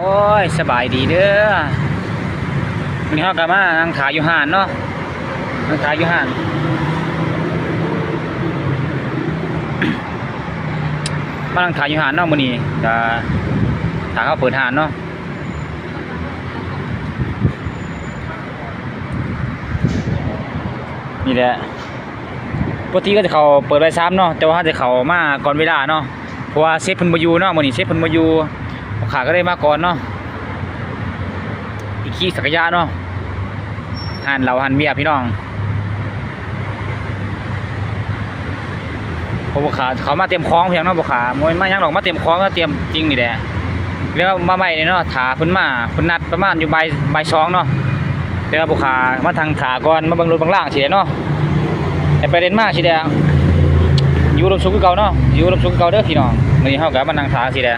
โอ้ยสบายดีเด้อวันนี้เฮากลับมานั่งถ่ายอยู่ห้านเนาะนั่งถ่ายอยู่ห้านมานั่งถ่ายอยู่ห้านเนาะมื้อนี้จะถ่ายเขาเปิดห้านเนาะนี่แหละปกติก็จะเขาเปิดไว้ซ้ำเนาะแต่ว่าจะเขามาก่อนเวลาเนาะเพราะว่าเซฟพิ่นบ่อยู่เนาะมื้อนี้เซฟพิ่นบ่อยู่ ขาก็ได้มาก่อนเนาะอีกขี่สักยานเนาะหันเราหันเมียพี่น้องผมบอกขาเขามาเตรียมคล้องเพียงเนาะบอกขามวยมายังหรอกมาเตรียมคล้องก็เตรียมจริงนี่แหละแล้วมาใหม่เนาะถาพิ่นมาพิ่นนัดประมาณอยู่ใบใบายสองเนาะเดี๋ยวบอกขามาทางขาก่อนมาบังรถบังล่างเสียเนาะแต่ประเด็นมากสิเดียอยู่รมสุขคือเก่าเนาะอยู่รมสุขคือเก่าเด้อพี่น้องมื้อนี้เฮาก็มานั่งถาสิเดีย